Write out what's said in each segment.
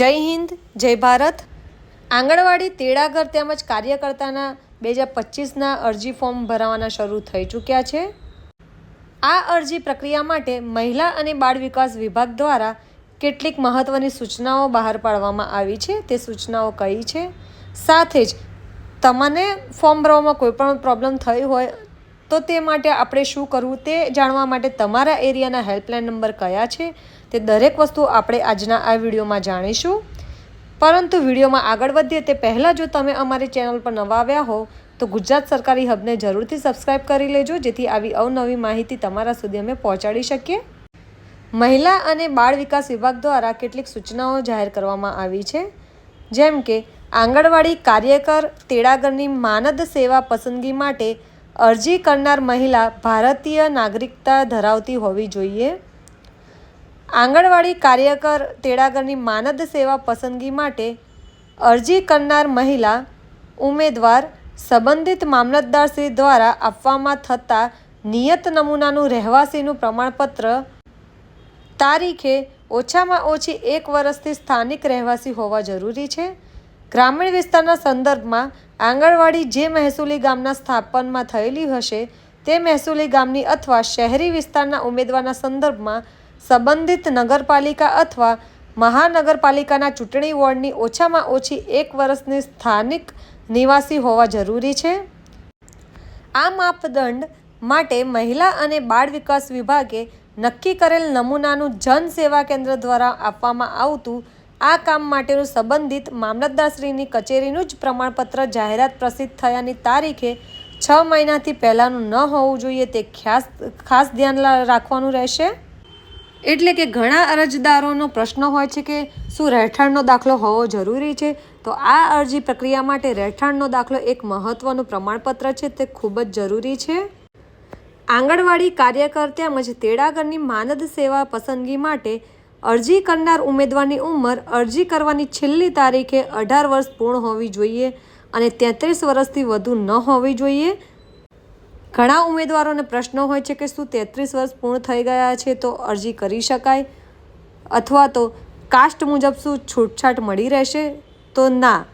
જય હિન્દ, જય ભારત. આંગણવાડી તેડાગર તેમજ કાર્યકર્તાના બે હજાર પચીસના અરજી ફોર્મ ભરાવાના શરૂ થઈ ચૂક્યા છે. આ અરજી પ્રક્રિયા માટે મહિલા અને બાળ વિકાસ વિભાગ દ્વારા કેટલીક મહત્ત્વની સૂચનાઓ બહાર પાડવામાં આવી છે. તે સૂચનાઓ કઈ છે? સાથે જ તમને ફોર્મ ભરવામાં કોઈ પણ પ્રોબ્લેમ થઈ હોય તો તે માટે આપણે શું કરવું તે જાણવા માટે તમારા એરિયાના હેલ્પલાઇન નંબર કયા છે તે દરેક વસ્તુ આપણે આજના આ વિડીયોમાં જાણીશું. પરંતુ વિડીયોમાં આગળ વધીએ તે પહેલાં જો તમે અમારી ચેનલ પર નવા આવ્યા હો, તો ગુજરાત સરકારી હબને જરૂરથી સબસ્ક્રાઇબ કરી લેજો, જેથી આવી અવનવી માહિતી તમારા સુધી અમે પહોંચાડી શકીએ. મહિલા અને બાળ વિકાસ વિભાગ દ્વારા કેટલીક સૂચનાઓ જાહેર કરવામાં આવી છે. જેમ કે, આંગણવાડી કાર્યકર, તેડાગરની માનદ સેવા પસંદગી માટે અરજી કરનાર મહિલા ભારતીય નાગરિકતા ધરાવતી હોવી જોઈએ. આંગણવાડી કાર્યકર તેડાગરની માનદ સેવા પસંદગી માટે અરજી કરનાર મહિલા ઉમેદવાર સંબંધિત મામલતદારશ્રી દ્વારા આપવામાં થતા નિયત નમૂનાનું રહેવાસીનું પ્રમાણપત્ર તારીખે ઓછામાં ઓછી એક વર્ષથી સ્થાનિક રહેવાસી હોવા જરૂરી છે. ગ્રામીણ વિસ્તારના સંદર્ભમાં આંગણવાડી જે મહેસૂલી ગામના સ્થાપનમાં થયેલી હશે, તે મહેસૂલી ગામની અથવા શહેરી વિસ્તારના ઉમેદવારના સંદર્ભમાં સંબંધિત નગરપાલિકા અથવા મહાનગરપાલિકાના ચૂંટણી વોર્ડની ઓછામાં ઓછી એક વર્ષની સ્થાનિક નિવાસી હોવા જરૂરી છે. આ માપદંડ માટે મહિલા અને બાળ વિકાસ વિભાગે નક્કી કરેલ નમૂનાનું જન સેવા કેન્દ્ર દ્વારા આપવામાં આવતું આ કામ માટેનું સંબંધિત મામલતદારશ્રીની કચેરીનું જ પ્રમાણપત્ર જાહેરાત પ્રસિદ્ધ થયાની તારીખે છ મહિનાથી પહેલાંનું ન હોવું જોઈએ તે ખાસ ખાસ ધ્યાન રાખવાનું રહેશે? એટલે કે ઘણા અરજદારોનો પ્રશ્ન હોય છે કે શું રહેઠાણનો દાખલો હોવો જરૂરી છે? તો આ અરજી પ્રક્રિયા માટે રહેઠાણનો દાખલો એક મહત્ત્વનું પ્રમાણપત્ર છે, તે ખૂબ જ જરૂરી છે. આંગણવાડી કાર્યકર તેમજ તેડાગરની માનદ સેવા પસંદગી માટે અરજી કરનાર ઉમેદવારની ઉંમર અરજી કરવાની છેલ્લી તારીખે અઢાર વર્ષ પૂર્ણ હોવી જોઈએ અને તેત્રીસ વર્ષથી વધુ ન હોવી જોઈએ. ઘણા ઉમેદવારોને પ્રશ્નો હોય છે કે શું તેત્રીસ વર્ષ પૂર્ણ થઈ ગયા છે તો અરજી કરી શકાય? અથવા તો કાસ્ટ મુજબ શું છૂટછાટ મળી રહેશે? તો ના.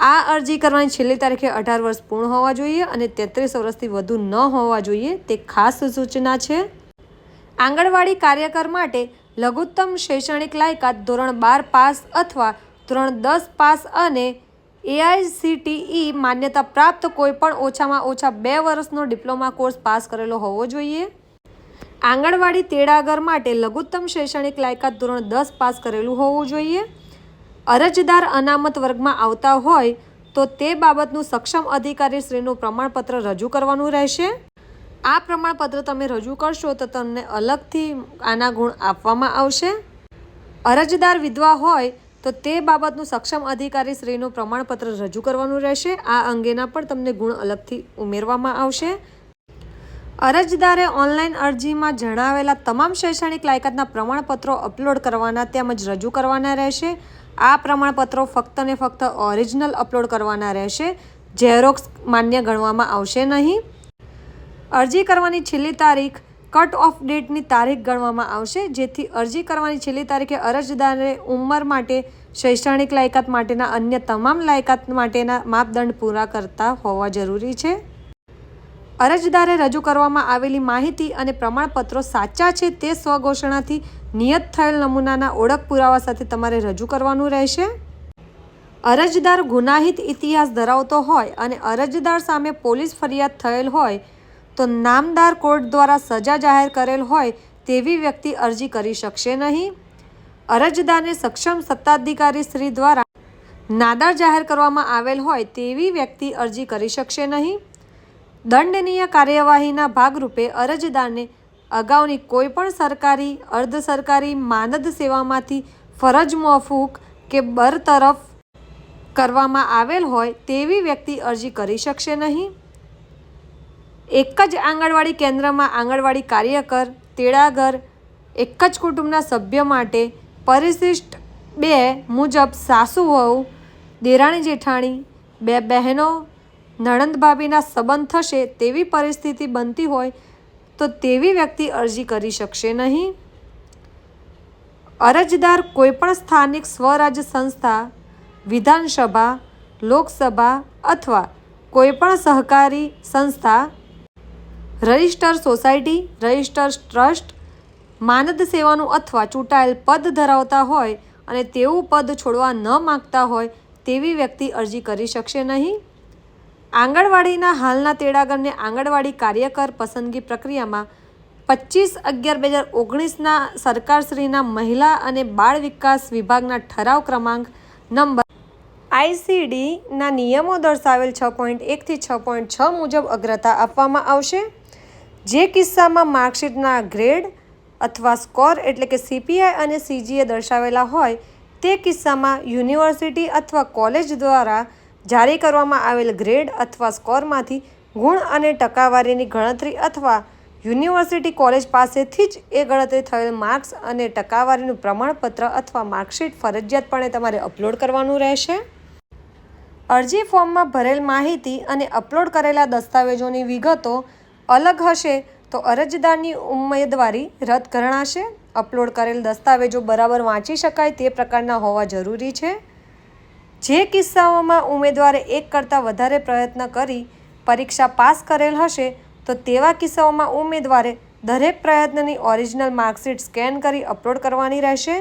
આ અરજી કરવાની છેલ્લી તારીખે અઢાર વર્ષ પૂર્ણ હોવા જોઈએ અને તેત્રીસ વર્ષથી વધુ ન હોવા જોઈએ તે ખાસ સૂચના છે. આંગણવાડી કાર્યકર માટે લઘુત્તમ શૈક્ષણિક લાયકાત ધોરણ બાર પાસ અથવા ધોરણ દસ પાસ અને એઆઈસીટીઈ માન્યતા પ્રાપ્ત કોઈપણ ઓછામાં ઓછા બે વર્ષનો ડિપ્લોમા કોર્સ પાસ કરેલો હોવો જોઈએ. આંગણવાડી તેડાગર માટે લઘુત્તમ શૈક્ષણિક લાયકાત ધોરણ દસ પાસ કરેલું હોવું જોઈએ. અરજદાર અનામત વર્ગમાં આવતા હોય તો તે બાબતનું સક્ષમ અધિકારીશ્રીનું પ્રમાણપત્ર રજૂ કરવાનું રહેશે. આ પ્રમાણપત્ર તમે રજૂ કરશો તો તમને અલગથી આના ગુણ આપવામાં આવશે. અરજદાર વિધવા હોય તો તે બાબતનું સક્ષમ અધિકારી શ્રીનું પ્રમાણપત્ર રજૂ કરવાનું રહેશે. આ અંગેના પણ તમને ગુણ અલગથી ઉમેરવામાં આવશે. અરજદારે ઓનલાઈન અરજીમાં જણાવેલા તમામ શૈક્ષણિક લાયકાતના પ્રમાણપત્રો અપલોડ કરવાના તેમજ રજૂ કરવાના રહેશે. આ પ્રમાણપત્રો ફક્ત ને ફક્ત ઓરિજિનલ અપલોડ કરવાના રહેશે. ઝેરોક્સ માન્ય ગણવામાં આવશે નહીં. અરજી કરવાની છેલ્લી તારીખ કટ ઓફ ડેટની તારીખ ગણવામાં આવશે, જેથી અરજી કરવાની છેલ્લી તારીખે અરજદારે ઉંમર માટે, શૈક્ષણિક લાયકાત માટેના અન્ય તમામ લાયકાત માટેના માપદંડ પૂરા કરતા હોવા જરૂરી છે. અરજદારે રજૂ કરવામાં આવેલી માહિતી અને પ્રમાણપત્રો સાચા છે તે સ્વઘોષણાથી નિયત થયેલ નમૂનાના ઓળખ પુરાવા સાથે તમારે રજૂ કરવાનું રહેશે. અરજદાર ગુનાહિત ઇતિહાસ ધરાવતો હોય અને અરજદાર સામે પોલીસ ફરિયાદ થયેલ હોય તો નામદાર કોર્ટ દ્વારા સજા જાહેર કરેલ હોય તેવી વ્યક્તિ અરજી કરી શકશે નહીં. અરજદારને સક્ષમ સત્તાધિકારી શ્રી દ્વારા નાદાર જાહેર કરવામાં આવેલ હોય તેવી વ્યક્તિ અરજી કરી શકશે નહીં. દંડનીય કાર્યવાહીના ભાગરૂપે અરજદારને અગાઉની કોઈપણ સરકારી, અર્ધ સરકારી માનદ સેવામાંથી ફરજ મોફૂક કે બરતરફ કરવામાં આવેલ હોય તેવી વ્યક્તિ અરજી કરી શકશે નહીં. એક જ આંગણવાડી કેન્દ્રમાં આંગણવાડી કાર્યકર, તેડાગર, એક જ કુટુંબના સભ્ય માટે પરિશિષ્ટ બે મુજબ સાસુ વહુ, દેરાણી જેઠાણી, બે બહેનો, નણંદ ભાભીના સંબંધ થશે તેવી પરિસ્થિતિ બનતી હોય તો તેવી વ્યક્તિ અરજી કરી શકશે નહીં. અરજદાર કોઈપણ સ્થાનિક સ્વરાજ્ય સંસ્થા, વિધાનસભા, લોકસભા અથવા કોઈપણ સહકારી સંસ્થા રજિસ્ટર સોસાયટી, રજિસ્ટર ટ્રસ્ટ, માનદ સેવાનું અથવા ચૂંટાયેલ પદ ધરાવતા હોય અને તેવું પદ છોડવા ન માગતા હોય તેવી વ્યક્તિ અરજી કરી શકશે નહીં. આંગણવાડીના હાલના તેડાગરને આંગણવાડી કાર્યકર પસંદગી પ્રક્રિયામાં પચીસ અગિયાર બે હજાર ઓગણીસના સરકારશ્રીના મહિલા અને બાળ વિકાસ વિભાગના ઠરાવ ક્રમાંક નંબર આઈસીડીના નિયમો દર્શાવેલ છ પોઈન્ટ એકથી છ પોઈન્ટ છ મુજબ અગ્રતા આપવામાં આવશે. જે કિસ્સામાં માર્કશીટના ગ્રેડ અથવા સ્કોર એટલે કે સીપીઆઈ અને સીજીએ દર્શાવેલા હોય, તે કિસ્સામાં યુનિવર્સિટી અથવા કોલેજ દ્વારા જારી કરવામાં આવેલ ગ્રેડ અથવા સ્કોરમાંથી ગુણ અને ટકાવારીની ગણતરી અથવા યુનિવર્સિટી કોલેજ પાસેથી જ એ ગણતરી થયેલ માર્ક્સ અને ટકાવારીનું પ્રમાણપત્ર અથવા માર્કશીટ ફરજિયાતપણે તમારે અપલોડ કરવાનું રહેશે. અરજી ફોર્મમાં ભરેલ માહિતી અને અપલોડ કરેલા દસ્તાવેજોની વિગતો અલગ હશે તો અરજદારની ઉમેદવારી રદ ગણાશે અપલોડ કરેલ દસ્તાવેજો બરાબર વાંચી શકાય તે પ્રકારના હોવા જરૂરી છે. જે કિસ્સાઓમાં ઉમેદવારે એક કરતાં વધારે પ્રયત્ન કરી પરીક્ષા પાસ કરેલ હશે, તો તેવા કિસ્સાઓમાં ઉમેદવારે દરેક પ્રયત્નની ઓરિજિનલ માર્કશીટ સ્કેન કરી અપલોડ કરવાની રહેશે.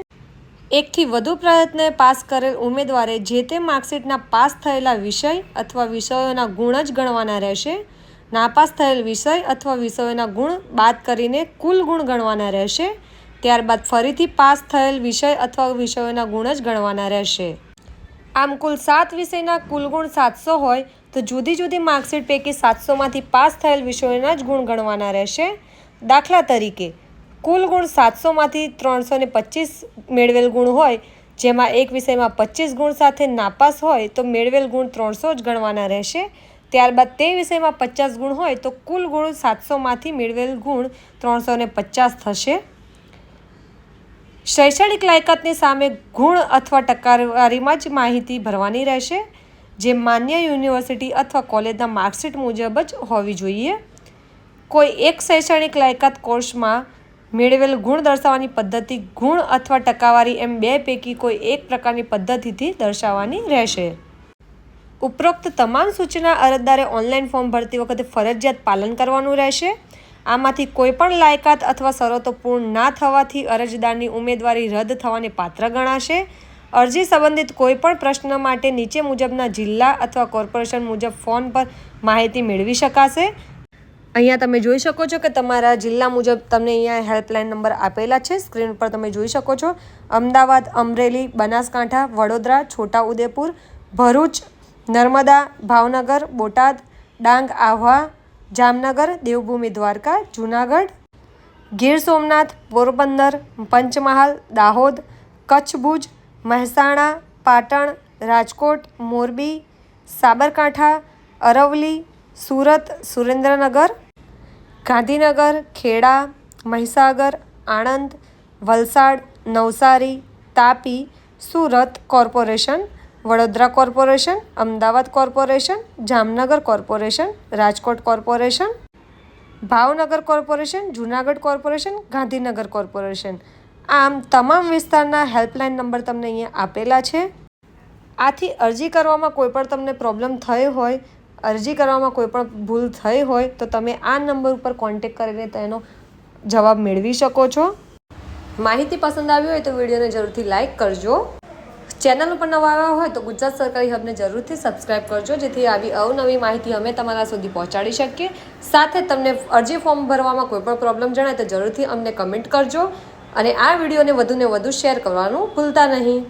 એકથી વધુ પ્રયત્ને પાસ કરેલ ઉમેદવારે જે તે માર્કશીટના પાસ થયેલા વિષય અથવા વિષયોના ગુણ જ ગણવાના રહેશે. નાપાસ થયેલ વિષય અથવા વિષયોના ગુણ બાદ કરીને કુલ ગુણ ગણવાના રહેશે. ત્યારબાદ ફરીથી પાસ થયેલ વિષય અથવા વિષયોના ગુણ જ ગણવાના રહેશે. આમ કુલ સાત વિષયના કુલ ગુણ સાતસો હોય તો જુદી જુદી માર્કશીટ પૈકી સાતસોમાંથી પાસ થયેલ વિષયોના જ ગુણ ગણવાના રહેશે. દાખલા તરીકે, કુલ ગુણ સાતસોમાંથી ત્રણસો ને પચીસ મેળવેલ ગુણ હોય, જેમાં એક વિષયમાં પચીસ ગુણ સાથે નાપાસ હોય તો મેળવેલ ગુણ ત્રણસો જ ગણવાના રહેશે. ત્યારબાદ તે વિષયમાં પચાસ ગુણ હોય તો કુલ ગુણ સાતસોમાંથી મેળવેલ ગુણ ત્રણસો ને પચાસ થશે. શૈક્ષણિક લાયકાતની સામે ગુણ અથવા ટકાવારીમાં જ માહિતી ભરવાની રહેશે, જે માન્ય યુનિવર્સિટી અથવા કોલેજના માર્કશીટ મુજબ જ હોવી જોઈએ. કોઈ એક શૈક્ષણિક લાયકાત કોર્સમાં મેળવેલ ગુણ દર્શાવવાની પદ્ધતિ ગુણ અથવા ટકાવારી એમ બે પૈકી કોઈ એક પ્રકારની પદ્ધતિથી દર્શાવવાની રહેશે. ઉપરોક્ત તમામ સૂચના અરજદારે ઓનલાઈન ફોર્મ ભરતી વખતે ફરજિયાત પાલન કરવાનું રહેશે. આમાંથી કોઈપણ લાયકાત અથવા શરતો પૂર્ણ ના થવાથી અરજદારની ઉમેદવારી રદ થવાને પાત્ર ગણાશે. અરજી સંબંધિત કોઈપણ પ્રશ્ન માટે નીચે મુજબના જિલ્લા અથવા કોર્પોરેશન મુજબ ફોન પર માહિતી મેળવી શકાશે. અહીંયા તમે જોઈ શકો છો કે તમારા જિલ્લા મુજબ તમને અહીંયા હેલ્પલાઇન નંબર આપેલા છે. સ્ક્રીન પર તમે જોઈ શકો છો. Ahmedabad, Amreli, Banaskantha, Vadodara, Chhota Udepur, Bharuch Narmada, Bhavnagar, Botad, Dang, Ahwa, Jamnagar, Devbhumi, Dwarka, Junagadh, Gir Somnath, Porbandar, Panchmahal, Dahod Kutch Bhuj Mehsana, Patan, Rajkot, Morbi, Sabarkantha Aravalli Surat, Surendranagar, Gandhinagar, Kheda, Mahisagar, Anand, Valsad, Navsari, Tapi, Surat corporation Vadodara corporation, Ahmedabad corporation, Jamnagar corporation, Rajkot corporation, Bhavnagar corporation, Junagadh corporation, Gandhinagar corporation. આમ તમામ વિસ્તારના helpline number તમને અહીંયા આપેલા છે. આથી અરજી કરવામાં કોઈ પણ તમને પ્રોબ્લેમ થઈ હોય, અરજી કરવામાં કોઈ પણ ભૂલ થઈ હોય, તો તમે આ નંબર ઉપર કોન્ટેક કરીને તેનો જવાબ મેળવી શકો છો. માહિતી પસંદ આવી હોય તો વિડીયોને જરૂરથી લાઇક કરજો. ચેનલ ઉપર નવા આવ્યા હોય તો ગુજરાત સરકારી હબને જરૂરથી સબસ્ક્રાઇબ કરજો, જેથી આવી અવનવી માહિતી અમે તમારા સુધી પહોંચાડી શકીએ. સાથે તમને અરજી ફોર્મ ભરવામાં કોઈ પણ પ્રોબ્લેમ જણાય તો જરૂરથી અમને કમેન્ટ કરજો અને આ વિડીયોને વધુને વધુ શેર કરવાનું ભૂલતા નહીં.